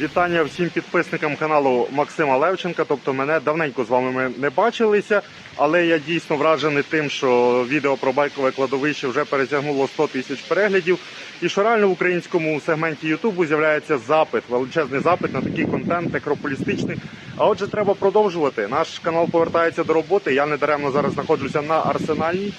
Вітання всім підписникам каналу Максима Левченка. Тобто мене давненько з вами ми не бачилися, але я дійсно вражений тим, що відео про байкове кладовище вже пересягнуло 100 тисяч переглядів. І що реально в українському сегменті Ютубу з'являється запит, величезний запит на такий контент некрополістичний. А отже, треба продовжувати. Наш канал повертається до роботи. Я недаремно зараз знаходжуся на арсенальній.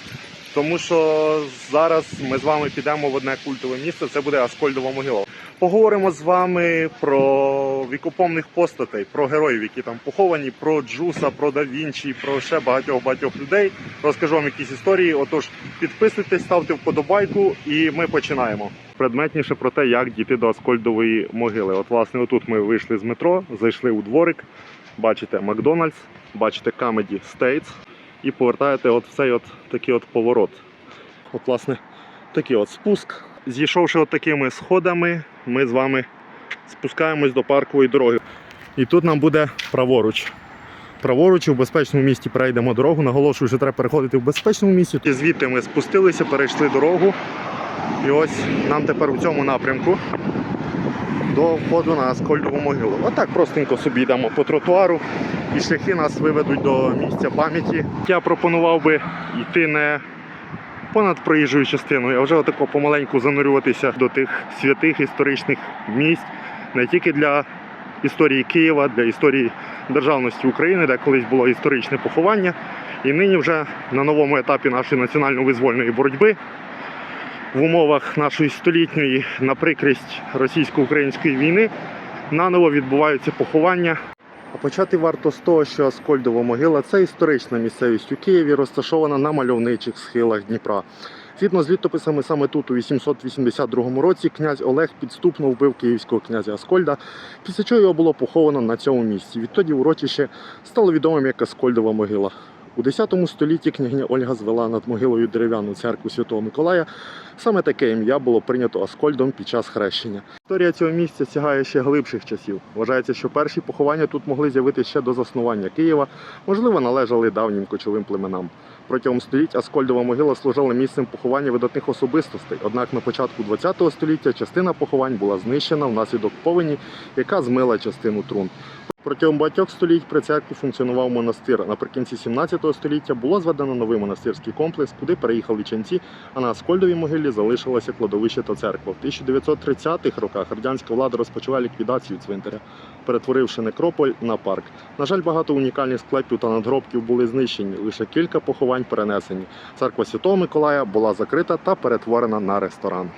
Тому що зараз ми з вами підемо в одне культове місце. Це буде Аскольдова могила. Поговоримо з вами про вікопомних постатей, про героїв, які там поховані, про Джуса, про Да Вінчі, про ще багатьох багатьох людей. Розкажу вам якісь історії. Отож, підписуйтесь, ставте вподобайку, і ми починаємо. Предметніше про те, як дійти до Аскольдової могили. От, власне, отут ми вийшли з метро, зайшли у дворик. Бачите Макдональдс, бачите Comedy States і повертаєте от цей от такий от поворот. От, власне, такий от спуск. Зійшовши от такими сходами, ми з вами спускаємось до паркової дороги. І тут нам буде праворуч. Праворуч в безпечному місті перейдемо дорогу. Наголошую, що треба переходити в безпечному місці. І звідти ми спустилися, перейшли дорогу. І ось нам тепер у цьому напрямку до входу на Аскольдову могилу. Отак простенько собі йдемо по тротуару, і шляхи нас виведуть до місця пам'яті. Я пропонував би йти не понад проїжджою частиною, а вже отако помаленьку занурюватися до тих святих історичних місць, не тільки для історії Києва, для історії державності України, де колись було історичне поховання. І нині вже на новому етапі нашої національно-визвольної боротьби в умовах нашої столітньої на прикрість російсько-української війни наново відбуваються поховання. А почати варто з того, що Аскольдова могила це історична місцевість у Києві, розташована на мальовничих схилах Дніпра. Згідно з літописами, саме тут, у 882 році, князь Олег підступно вбив київського князя Аскольда, після чого його було поховано на цьому місці. Відтоді урочище стало відомим як Аскольдова могила. У X столітті княгиня Ольга звела над могилою дерев'яну церкву Святого Миколая. Саме таке ім'я було прийнято Аскольдом під час хрещення. Історія цього місця сягає ще глибших часів. Вважається, що перші поховання тут могли з'явитися ще до заснування Києва, можливо, належали давнім кочовим племенам. Протягом століть Аскольдова могила служила місцем поховання видатних особистостей. Однак на початку ХХ століття частина поховань була знищена внаслідок повені, яка змила частину трун. Протягом багатьох століть при церкві функціонував монастир. Наприкінці 17 століття було зведено новий монастирський комплекс, куди переїхали ченці, а на Аскольдовій могилі залишилося кладовище та церква. В 1930-х роках радянська влада розпочала ліквідацію цвинтаря, перетворивши некрополь на парк. На жаль, багато унікальних склепів та надгробків були знищені. Лише кілька поховань перенесені. Церква Святого Миколая була закрита та перетворена на ресторан.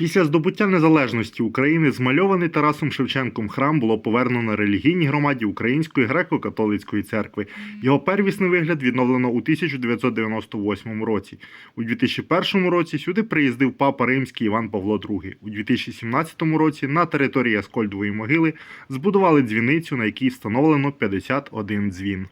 Після здобуття незалежності України змальований Тарасом Шевченком храм було повернено релігійній громаді Української греко-католицької церкви. Його первісний вигляд відновлено у 1998 році. У 2001 році сюди приїздив папа римський Іван Павло II. У 2017 році на території Аскольдової могили збудували дзвіницю, на якій встановлено 51 дзвін.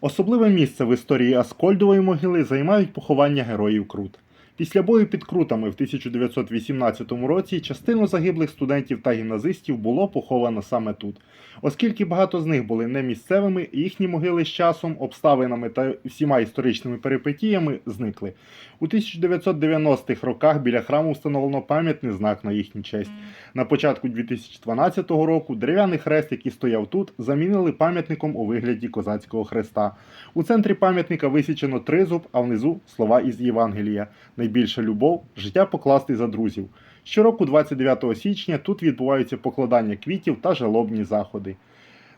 Особливе місце в історії Аскольдової могили займають поховання героїв Крут. Після бою під Крутами в 1918 році частину загиблих студентів та гімназистів було поховано саме тут. Оскільки багато з них були не місцевими, їхні могили з часом, обставинами та всіма історичними перипетіями зникли. У 1990-х роках біля храму встановлено пам'ятний знак на їхню честь. На початку 2012 року дерев'яний хрест, який стояв тут, замінили пам'ятником у вигляді козацького хреста. У центрі пам'ятника висічено тризуб, а внизу слова із Євангелія: найбільша любов, життя покласти за друзів. Щороку, 29 січня, тут відбуваються покладання квітів та жалобні заходи.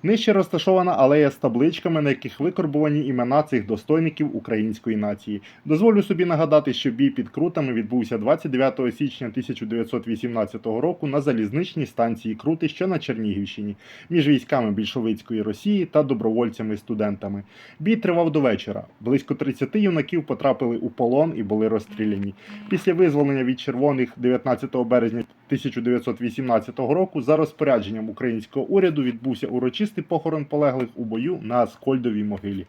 Нижче розташована алея з табличками, на яких викорбувані імена цих достойників української нації. Дозволю собі нагадати, що бій під Крутами відбувся 29 січня 1918 року на залізничній станції Крути, що на Чернігівщині, між військами більшовицької Росії та добровольцями-студентами. Бій тривав до вечора. Близько 30 юнаків потрапили у полон і були розстріляні. Після визволення від червоних 19 березня 1918 року за розпорядженням українського уряду відбувся урочистий похорон полеглих у бою на Аскольдовій могилі.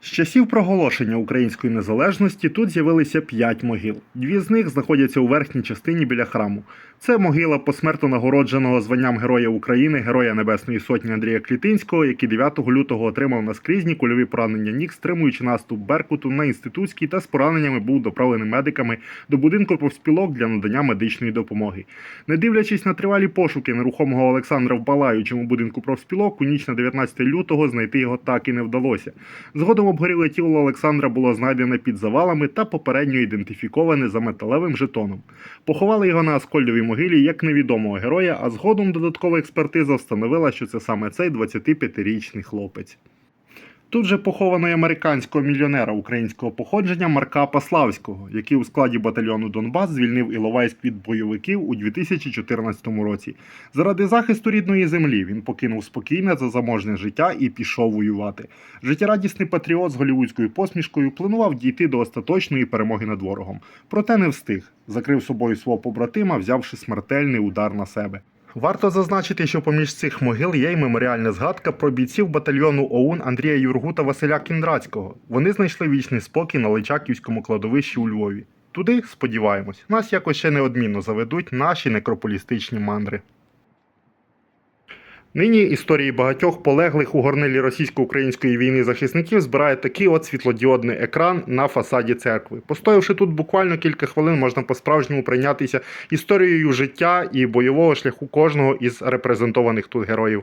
З часів проголошення української незалежності тут з'явилися п'ять могил. Дві з них знаходяться у верхній частині біля храму. Це могила посмертно нагородженого званням Героя України, Героя Небесної Сотні Андрія Клітинського, який 9 лютого отримав наскрізні кульові поранення ніг, стримуючи наступ Беркуту на інститутській та з пораненнями був доправлений медиками до будинку профспілок для надання медичної допомоги. Не дивлячись на тривалі пошуки нерухомого Олександра в балаючому будинку профспілок, у ніч на 19 лютого знайти його так і не вдалося. Згодом обгоріле тіло Олександра було знайдене під завалами та попередньо ідентифіковане за металевим жетоном. Поховали його на Аскольдовій могилі як невідомого героя, а згодом додаткова експертиза встановила, що це саме цей 25-річний хлопець. Тут же поховано й американського мільйонера українського походження Марка Паславського, який у складі батальйону Донбас звільнив Іловайськ від бойовиків у 2014 році. Заради захисту рідної землі він покинув спокійне за заможне життя і пішов воювати. Життєрадісний патріот з голівудською посмішкою планував дійти до остаточної перемоги над ворогом, проте не встиг. Закрив собою свого побратима, взявши смертельний удар на себе. Варто зазначити, що поміж цих могил є й меморіальна згадка про бійців батальйону ОУН Андрія Юргу та Василя Кіндрацького. Вони знайшли вічний спокій на Личаківському кладовищі у Львові. Туди, сподіваємось, нас якось ще неодмінно заведуть наші некрополістичні мандри. Нині історії багатьох полеглих у горнилі російсько-української війни захисників збирає такий от світлодіодний екран на фасаді церкви. Постоявши тут буквально кілька хвилин, можна по-справжньому прийнятися історією життя і бойового шляху кожного із репрезентованих тут героїв.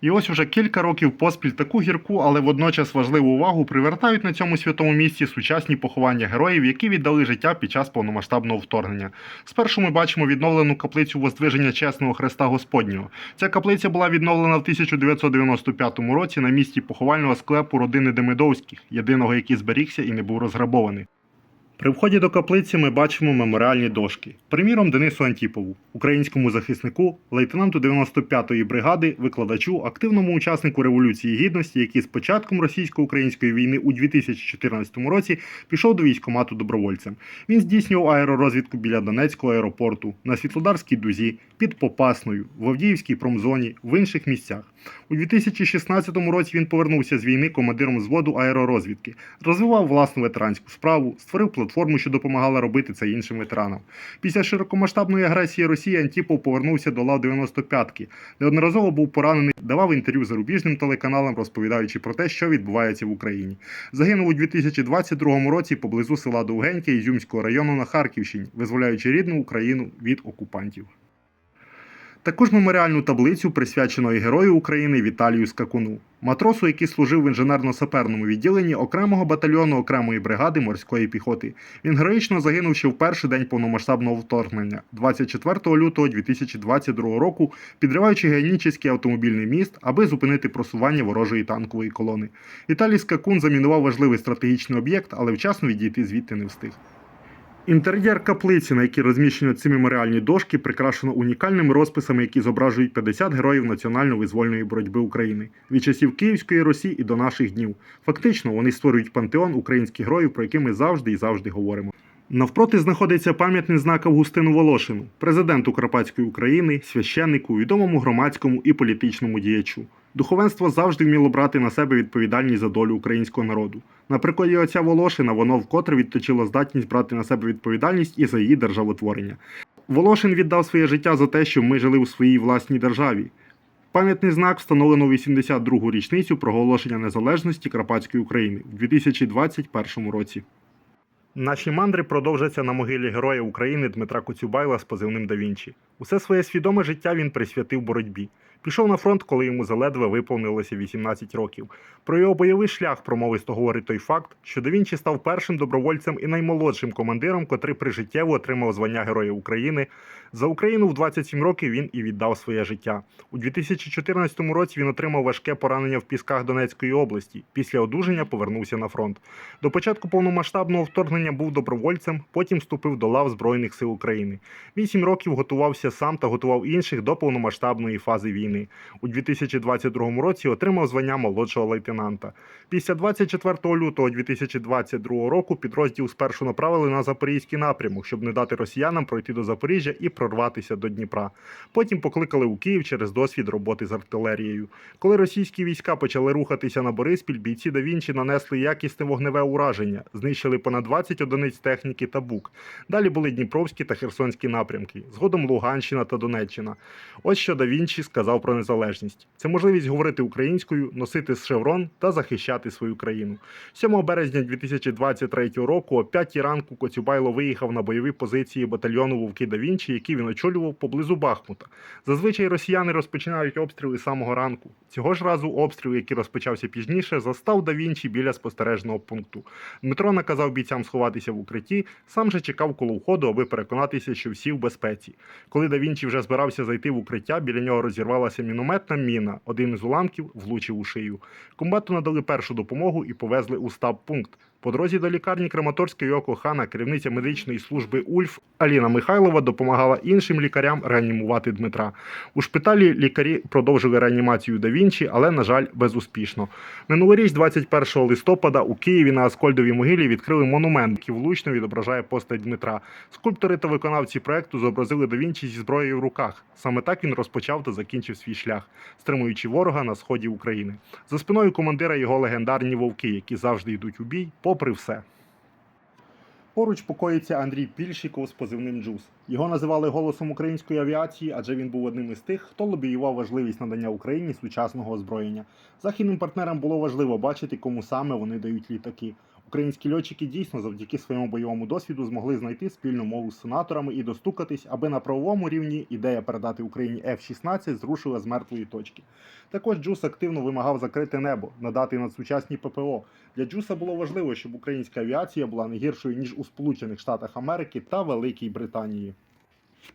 І ось уже кілька років поспіль таку гірку, але водночас важливу увагу привертають на цьому святому місці сучасні поховання героїв, які віддали життя під час повномасштабного вторгнення. Спершу ми бачимо відновлену каплицю Воздвиження Чесного Христа Господнього. Ця каплиця була відновлена в 1995 році на місці поховального склепу родини Демидовських, єдиного, який зберігся і не був розграбований. При вході до каплиці ми бачимо меморіальні дошки. Приміром, Денису Антіпову, українському захиснику, лейтенанту 95-ї бригади, викладачу, активному учаснику Революції Гідності, який з початком російсько-української війни у 2014 році пішов до військкомату добровольцем. Він здійснював аеророзвідку біля Донецького аеропорту, на Світлодарській дузі, під Попасною, в Авдіївській промзоні, в інших місцях. У 2016 році він повернувся з війни командиром взводу аеророзвідки, розвивав власну ветеранську справу, створив платформу, що допомагала робити це іншим ветеранам. Після широкомасштабної агресії Росії Антіпов повернувся до лав 95-ки, неодноразово був поранений, давав інтерв'ю зарубіжним телеканалам, розповідаючи про те, що відбувається в Україні. Загинув у 2022 році поблизу села Довгеньке Ізюмського району на Харківщині, визволяючи рідну Україну від окупантів. Також меморіальну таблицю присвячено і герою України Віталію Скакуну, матросу, який служив в інженерно-саперному відділенні окремого батальйону окремої бригади морської піхоти. Він героїчно загинув ще в перший день повномасштабного вторгнення, 24 лютого 2022 року, підриваючи геонічний автомобільний міст, аби зупинити просування ворожої танкової колони. Віталій Скакун замінував важливий стратегічний об'єкт, але вчасно відійти звідти не встиг. Інтер'єр каплиці, на якій розміщені ці меморіальні дошки, прикрашено унікальними розписами, які зображують 50 героїв національно-визвольної боротьби України від часів Київської Росії і до наших днів. Фактично, вони створюють пантеон українських героїв, про які ми завжди і завжди говоримо. Навпроти знаходиться пам'ятний знак Августину Волошину, президенту Карпатської України, священнику, відомому громадському і політичному діячу. Духовенство завжди вміло брати на себе відповідальність за долю українського народу. На прикладі отця Волошина воно вкотре відточило здатність брати на себе відповідальність і за її державотворення. Волошин віддав своє життя за те, щоб ми жили у своїй власній державі. Пам'ятний знак встановлено у 82-гу річницю проголошення незалежності Карпатської України в 2021 році. Наші мандри продовжаться на могилі Героя України Дмитра Коцюбайла з позивним Да Вінчі. Усе своє свідоме життя він присвятив боротьбі. Пішов на фронт, коли йому заледве виповнилося 18 років. Про його бойовий шлях промовисто говорить той факт, що Да Вінчі став першим добровольцем і наймолодшим командиром, котрий прижиттєво отримав звання Героя України. За Україну в 27 років він і віддав своє життя. У 2014 році він отримав важке поранення в пісках Донецької області. Після одужання повернувся на фронт. До початку повномасштабного вторгнення був добровольцем, потім вступив до лав Збройних сил України. Вісім років готувався сам та готував інших до повномасштабної фази війни. У 2022 році отримав звання молодшого лейтенанта. Після 24 лютого 2022 року підрозділ спершу направили на запорізький напрямок, щоб не дати росіянам пройти до Запоріжжя і прорватися до Дніпра. Потім покликали у Київ через досвід роботи з артилерією. Коли російські війська почали рухатися на Бориспіль, бійці да Вінчі нанесли якісне вогневе ураження, знищили понад 20 одиниць техніки та бук. Далі були Дніпровські та Херсонські напрямки, згодом Луганщина та Донеччина. Ось що да Вінчі сказав про незалежність: це можливість говорити українською, носити шеврон та захищати свою країну. 7 березня 2023 року о 5 ранку Коцюбайло виїхав на бойові позиції батальйону Вовки да Вінчі, який він очолював поблизу Бахмута. Зазвичай росіяни розпочинають обстріли з самого ранку. Цього ж разу обстріл, який розпочався пізніше, застав да Вінчі біля спостережного пункту. Дмитро наказав бійцям сховатися в укритті, сам же чекав коло входу, аби переконатися, що всі в безпеці. Коли да Вінчі вже збирався зайти в укриття, біля нього розірвалася мінометна міна. Один із уламків влучив у шию. Комбату надали першу допомогу і повезли у стаб-пункт. По дорозі до лікарні Краматорської Йоко Хана, керівниця медичної служби УЛЬФ Аліна Михайлова допомагала іншим лікарям реанімувати Дмитра. У шпиталі лікарі продовжили реанімацію да Вінчі, але, на жаль, безуспішно. Минулоріч, 21 листопада, у Києві на Аскольдовій могилі відкрили монумент, який влучно відображає постать Дмитра. Скульптори та виконавці проекту зобразили да Вінчі зі зброєю в руках. Саме так він розпочав та закінчив свій шлях, стримуючи ворога на сході України. За спиною командира його легендарні вовки, які завжди йдуть у бій, попри все. Поруч покоїться Андрій Пільщиков з позивним Джус. Його називали голосом української авіації, адже він був одним із тих, хто лобіював важливість надання Україні сучасного озброєння. Західним партнерам було важливо бачити, кому саме вони дають літаки. Українські льотчики дійсно завдяки своєму бойовому досвіду змогли знайти спільну мову з сенаторами і достукатись, аби на правовому рівні ідея передати Україні F-16 зрушила з мертвої точки. Також Джус активно вимагав закрити небо, надати надсучасні ППО. Для Джуса було важливо, щоб українська авіація була не гіршою ніж у Сполучених Штатах Америки та Великій Британії.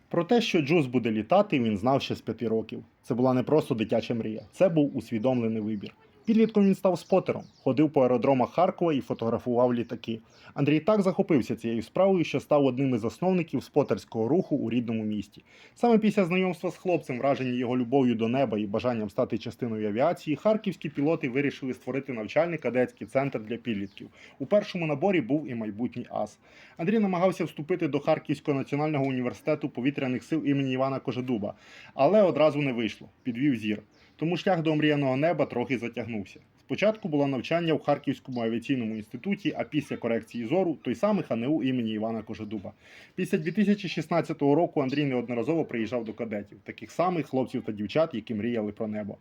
Про те, що Джус буде літати, він знав ще з п'яти років. Це була не просто дитяча мрія, це був усвідомлений вибір. Підлітком він став спотером, ходив по аеродромах Харкова і фотографував літаки. Андрій так захопився цією справою, що став одним із засновників спотерського руху у рідному місті. Саме після знайомства з хлопцем, вражені його любов'ю до неба і бажанням стати частиною авіації, харківські пілоти вирішили створити навчальний кадетський центр для підлітків. У першому наборі був і майбутній ас. Андрій намагався вступити до Харківського національного університету повітряних сил імені Івана Кожедуба, але одразу не вийшло, підвів зір. Тому шлях до омріяного неба трохи затягнувся. Спочатку було навчання в Харківському авіаційному інституті, а після корекції зору той самий ХНУ імені Івана Кожедуба. Після 2016 року Андрій неодноразово приїжджав до кадетів, таких самих хлопців та дівчат, які мріяли про небо.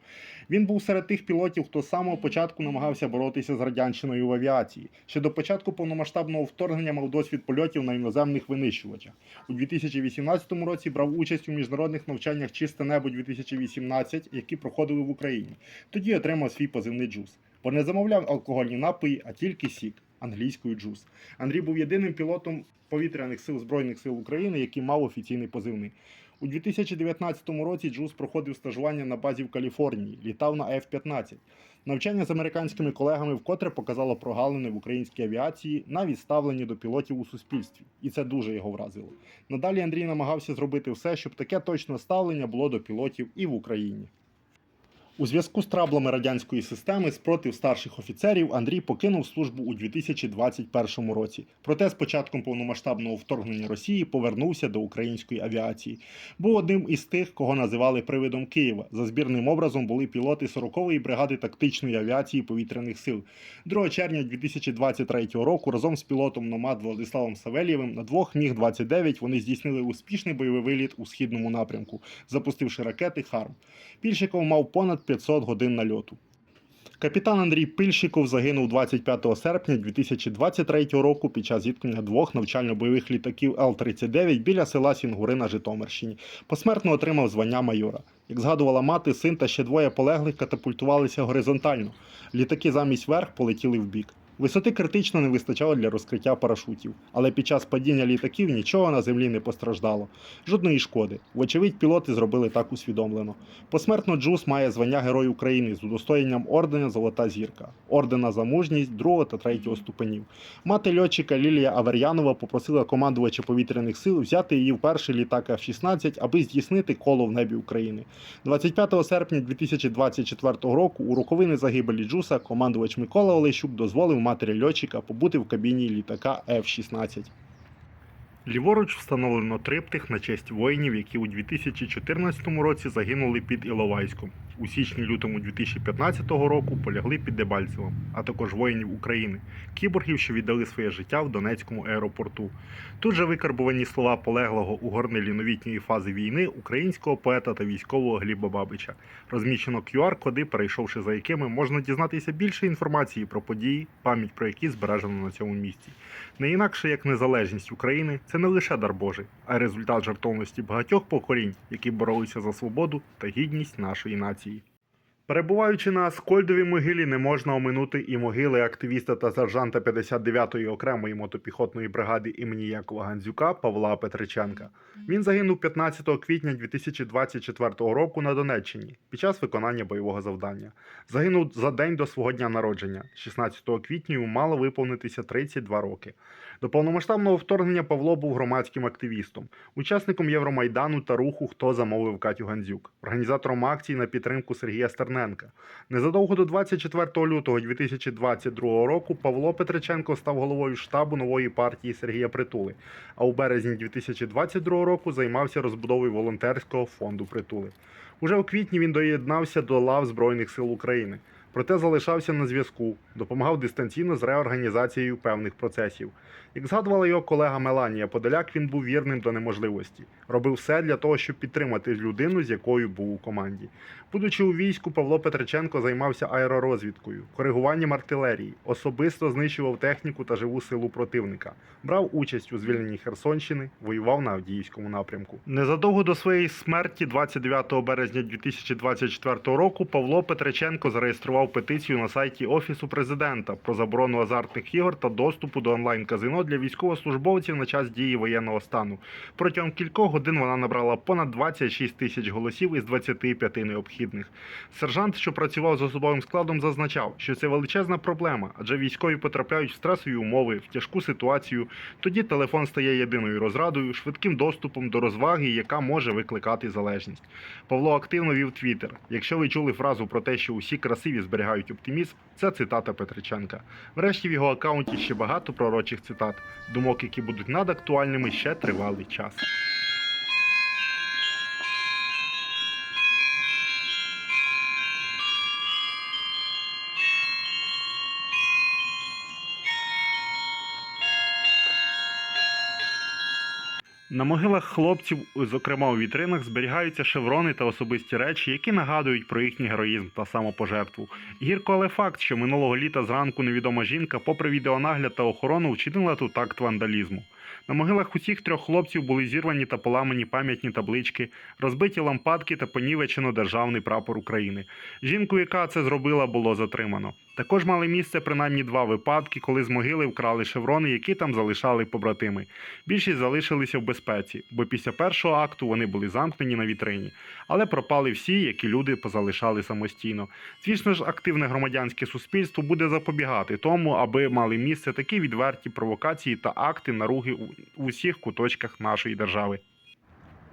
Він був серед тих пілотів, хто з самого початку намагався боротися з радянщиною в авіації. Ще до початку повномасштабного вторгнення мав досвід польотів на іноземних винищувачах. У 2018 році брав участь у міжнародних навчаннях Чисте небо 2018, які проходили в Україні. Тоді отримав свій позивний джус. Бо не замовляв алкогольні напої, а тільки сік англійською джус. Андрій був єдиним пілотом повітряних сил Збройних сил України, який мав офіційний позивний. У 2019 році Джус проходив стажування на базі в Каліфорнії, літав на F-15. Навчання з американськими колегами вкотре показало прогалини в українській авіації, навіть ставлені до пілотів у суспільстві, і це дуже його вразило. Надалі Андрій намагався зробити все, щоб таке точне ставлення було до пілотів і в Україні. У зв'язку з траблами радянської системи спротив старших офіцерів Андрій покинув службу у 2021 році. Проте з початком повномасштабного вторгнення Росії повернувся до української авіації. Був одним із тих, кого називали привидом Києва. За збірним образом були пілоти 40-ї бригади тактичної авіації повітряних сил. 2 червня 2023 року разом з пілотом Номад Владиславом Савельєвим на двох міг 29 вони здійснили успішний бойовий виліт у східному напрямку, запустивши ракети Харм. Пільщиков мав понад 500 годин нальоту. Капітан Андрій Пильщиков загинув 25 серпня 2023 року під час зіткнення двох навчально-бойових літаків Л-39 біля села Сінгури на Житомирщині. Посмертно отримав звання майора. Як згадувала мати, син та ще двоє полеглих катапультувалися горизонтально. Літаки замість верх полетіли вбік. Висоти критично не вистачало для розкриття парашутів, але під час падіння літаків нічого на землі не постраждало. Жодної шкоди. Вочевидь, пілоти зробили так усвідомлено. Посмертно Джус має звання Герой України з удостоєнням ордена Золота зірка, ордена за мужність другого та третього ступенів. Мати льотчика Лілія Авер'янова попросила командувача повітряних сил взяти її в перший літак F-16, аби здійснити коло в небі України. 25 серпня 2024 року у роковини загибелі Джуса командувач Микола Олещук дозволив матері льотчика побути в кабіні літака F-16. Ліворуч встановлено триптих на честь воїнів, які у 2014 році загинули під Іловайськом. У січні-лютому 2015 року полягли під Дебальцевом, а також воїнів України, кіборгів, що віддали своє життя в Донецькому аеропорту. Тут же викарбувані слова полеглого у горнилі новітньої фази війни українського поета та військового Гліба Бабича. Розміщено QR-коди, перейшовши за якими можна дізнатися більше інформації про події, пам'ять про які збережено на цьому місці. Не інакше як незалежність України це не лише дар Божий, а й результат жертовності багатьох поколінь, які боролися за свободу та гідність нашої нації. Перебуваючи на Аскольдовій могилі, не можна оминути і могили активіста та сержанта 59-ї окремої мотопіхотної бригади імені Якова Гандзюка Павла Петриченка. Він загинув 15 квітня 2024 року на Донеччині під час виконання бойового завдання. Загинув за день до свого дня народження. 16 квітня йому мало виповнитися 32 роки. До повномасштабного вторгнення Павло був громадським активістом, учасником Євромайдану та руху Хто замовив Катю Гандзюк, організатором акцій на підтримку Сергія Стерненка. Незадовго до 24 лютого 2022 року Павло Петриченко став головою штабу нової партії Сергія Притули, а у березні 2022 року займався розбудовою волонтерського фонду Притули. Уже у квітні він доєднався до лав Збройних сил України. Проте залишався на зв'язку, допомагав дистанційно з реорганізацією певних процесів. Як згадувала його колега Меланія Подоляк, він був вірним до неможливості, робив все для того, щоб підтримати людину, з якою був у команді. Будучи у війську, Павло Петриченко займався аеророзвідкою, коригуванням артилерії, особисто знищував техніку та живу силу противника, брав участь у звільненні Херсонщини, воював на Авдіївському напрямку. Незадовго до своєї смерті, 29 березня 2024 року, Павло Петриченко зареєстрував петицію на сайті Офісу президента про заборону азартних ігор та доступу до онлайн-казино для військовослужбовців на час дії воєнного стану. Протягом кількох годин вона набрала понад 26 тисяч голосів із 25 необхідних. Сержант, що працював з особовим складом, зазначав, що це величезна проблема, адже військові потрапляють в стресові умови, в тяжку ситуацію. Тоді телефон стає єдиною розрадою, швидким доступом до розваги, яка може викликати залежність. Павло активно вів Твіттер. Якщо ви чули фразу про те, що усі красиві зберігають оптимізм, це цитата Петриченка. Врешті в його акаунті ще багато пророчих цитат, думок, які будуть надактуальними ще тривалий час. На могилах хлопців, зокрема у вітринах, зберігаються шеврони та особисті речі, які нагадують про їхній героїзм та самопожертву. Гірко, але факт, що минулого літа зранку невідома жінка, попри відеонагляд та охорону, вчинила тут акт вандалізму. На могилах усіх трьох хлопців були зірвані та поламані пам'ятні таблички, розбиті лампадки та понівечено державний прапор України. Жінку, яка це зробила, було затримано. Також мали місце принаймні два випадки, коли з могили вкрали шеврони, які там залишали побратими. Більшість залишилися в безпеці, бо після першого акту вони були замкнені на вітрині, але пропали всі, які люди позалишали самостійно. Звісно ж, активне громадянське суспільство буде запобігати тому, аби мали місце такі відверті провокації та акти наруги у усіх куточках нашої держави.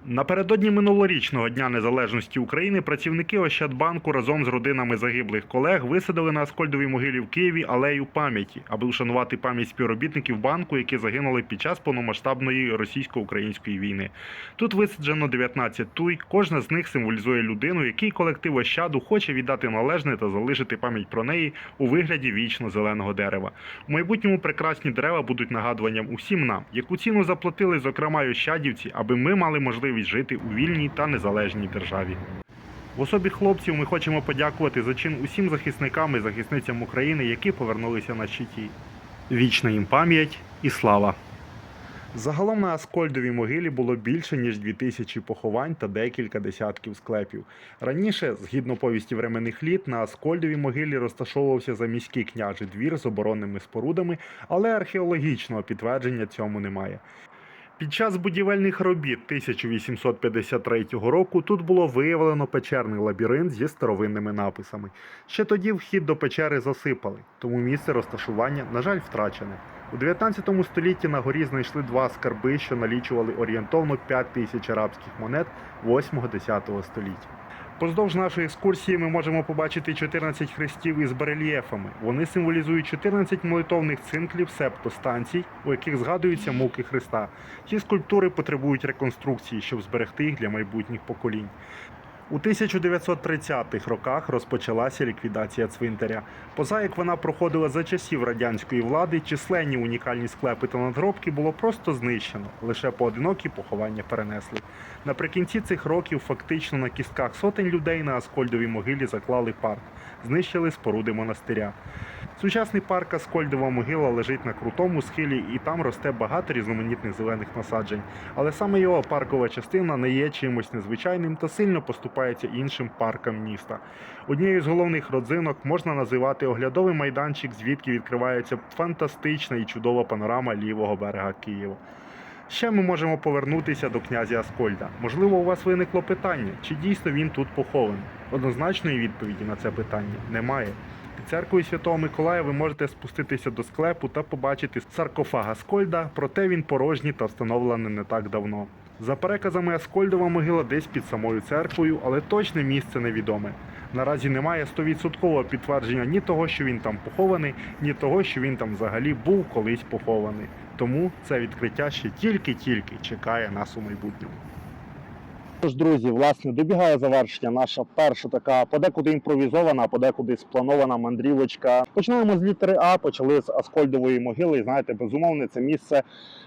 Напередодні минулорічного Дня Незалежності України працівники Ощадбанку разом з родинами загиблих колег висадили на Аскольдовій могилі в Києві алею пам'яті, аби вшанувати пам'ять співробітників банку, які загинули під час повномасштабної російсько-української війни. Тут висаджено 19 туй. Кожна з них символізує людину, який колектив Ощаду хоче віддати належне та залишити пам'ять про неї у вигляді вічно зеленого дерева. У майбутньому прекрасні дерева будуть нагадуванням усім нам, яку ціну заплатили, зокрема ощадівці, аби ми мали можливість жити у вільній та незалежній державі. В особі хлопців ми хочемо подякувати за чин усім захисникам і захисницям України, які повернулися на щиті. Вічна їм пам'ять і слава! Загалом на Аскольдовій могилі було більше ніж 2000 поховань та декілька десятків склепів. Раніше, згідно повісті временних літ, на Аскольдовій могилі розташовувався заміський княжий двір з оборонними спорудами, але археологічного підтвердження цьому немає. Під час будівельних робіт 1853 року тут було виявлено печерний лабіринт зі старовинними написами. Ще тоді вхід до печери засипали, тому місце розташування, на жаль, втрачене. У 19 столітті на горі знайшли два скарби, що налічували орієнтовно 5 тисяч арабських монет 8-10 століття. Поздовж нашої екскурсії ми можемо побачити 14 хрестів із барельєфами. Вони символізують 14 молитовних цинклів, септо станцій, у яких згадуються муки Христа. Ці скульптури потребують реконструкції, щоб зберегти їх для майбутніх поколінь. У 1930-х роках розпочалася ліквідація цвинтаря. Поза як вона проходила за часів радянської влади, численні унікальні склепи та надгробки було просто знищено. Лише поодинокі поховання перенесли. Наприкінці цих років фактично на кістках сотень людей на Аскольдовій могилі заклали парк, знищили споруди монастиря. Сучасний парк Аскольдова могила лежить на крутому схилі, і там росте багато різноманітних зелених насаджень. Але саме його паркова частина не є чимось незвичайним та сильно поступається іншим паркам міста. Однією з головних родзинок можна називати оглядовий майданчик, звідки відкривається фантастична і чудова панорама лівого берега Києва. Ще ми можемо повернутися до князя Аскольда. Можливо, у вас виникло питання, чи дійсно він тут похований? Однозначної відповіді на це питання немає. Під церквою Святого Миколая ви можете спуститися до склепу та побачити саркофаг Аскольда, проте він порожній та встановлений не так давно. За переказами Аскольдова могила десь під самою церквою, але точне місце невідоме. Наразі немає 100% підтвердження ні того, що він там похований, ні того, що він там взагалі був колись похований. Тому це відкриття ще тільки-тільки чекає нас у майбутньому. Тож, друзі, власне, добігає завершення наша перша така подекуди імпровізована, подекуди спланована мандрівочка. Починаємо з літери А, почали з Аскольдової могили. І знаєте, безумовно, це місце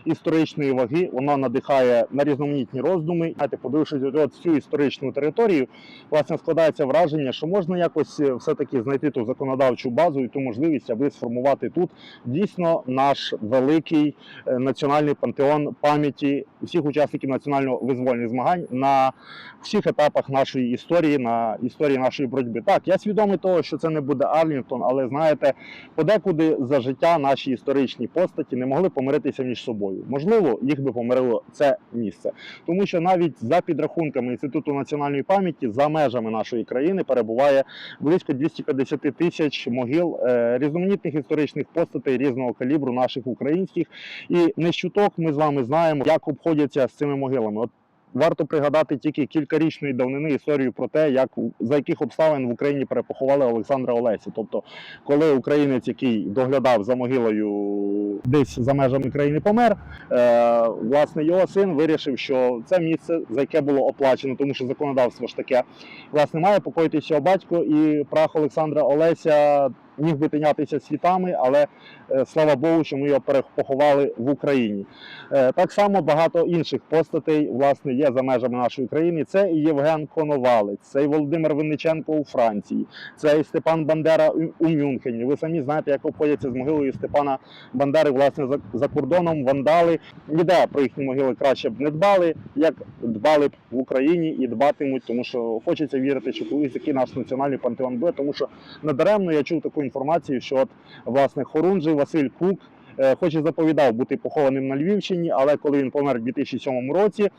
історичної ваги. Воно надихає на різноманітні роздуми. Знаєте, подивившись от всю історичну територію, власне складається враження, що можна якось е, все-таки знайти ту законодавчу базу і ту можливість, аби сформувати тут дійсно наш великий е, національний пантеон пам'яті всіх учасників національно визвольних змагань на всіх етапах нашої історії, на історії нашої боротьби. Так, я свідомий того, що це не буде Арлінгтон, але знаєте, подекуди за життя наші історичні постаті не могли помиритися між собою. Можливо, їх би помирило це місце, тому що навіть за підрахунками інституту національної пам'яті за межами нашої країни перебуває близько 250 тисяч могил е, різноманітних історичних постатей різного калібру наших українських. І не з чуток ми з вами знаємо, як обходяться з цими могилами. От Варто пригадати тільки кількарічної давнини історію про те, як за яких обставин в Україні перепоховали Олександра Олесі. Тобто, коли українець, який доглядав за могилою десь за межами країни, помер, е, власне його син вирішив, що це місце, за яке було оплачено, тому що законодавство ж таке, власне, має покоїтися батько і прах Олександра Олеся. Міг би тинятися світами, але е, слава Богу, що ми його перепоховали в Україні. Е, Так само багато інших постатей власне є за межами нашої країни. Це і Євген Коновалець, це і Володимир Винниченко у Франції, це і Степан Бандера у Мюнхені. Ви самі знаєте, як обходяться з могилою Степана Бандери, власне, за, за кордоном вандали. Ніде про їхні могили краще б не дбали, як дбали б в Україні і дбатимуть, тому що хочеться вірити, що колись такий наш національний пантеон буде, тому що надаремно я чув таку інформацію, що от власне Хорунжий Василь Кук. е, Хоч і заповідав бути похованим на Львівщині, але коли він помер у 2007 році,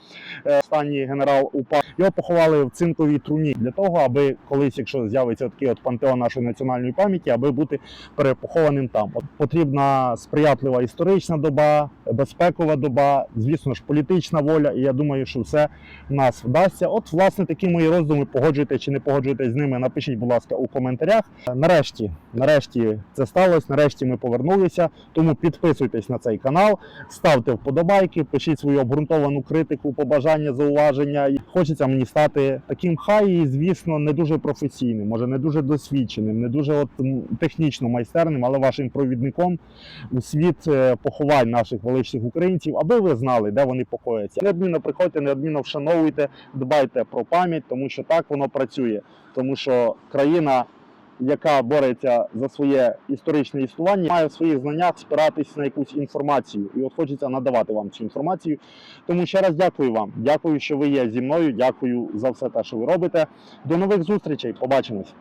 е, останній генерал УПА, його поховали в цинковій труні для того, аби колись, якщо з'явиться такий от пантеон нашої національної пам'яті, аби бути перепохованим там. От потрібна сприятлива історична доба, безпекова доба, звісно ж, політична воля. І я думаю, що все в нас вдасться. От, власне, такі мої роздуми. Погоджуєте чи не погоджуєтесь з ними, напишіть, будь ласка, у коментарях. Нарешті, нарешті це сталося. Нарешті ми повернулися. Тому підписуйтесь на цей канал, ставте вподобайки, пишіть свою обґрунтовану критику, побажання, зауваження. Хочеться мені стати таким хай, і, звісно, не дуже професійним, може не дуже досвідченим, не дуже от, технічно майстерним, але вашим провідником у світ е, поховань наших величних українців, аби ви знали, де вони покояться. Неодмінно приходьте, неодмінно вшановуйте, дбайте про пам'ять, тому що так воно працює. Тому що країна, яка бореться за своє історичне існування, має в своїх знаннях спиратись на якусь інформацію. І от хочеться надавати вам цю інформацію. Тому ще раз дякую вам. Дякую, що ви є зі мною. Дякую за все те, що ви робите. До нових зустрічей. Побачимось.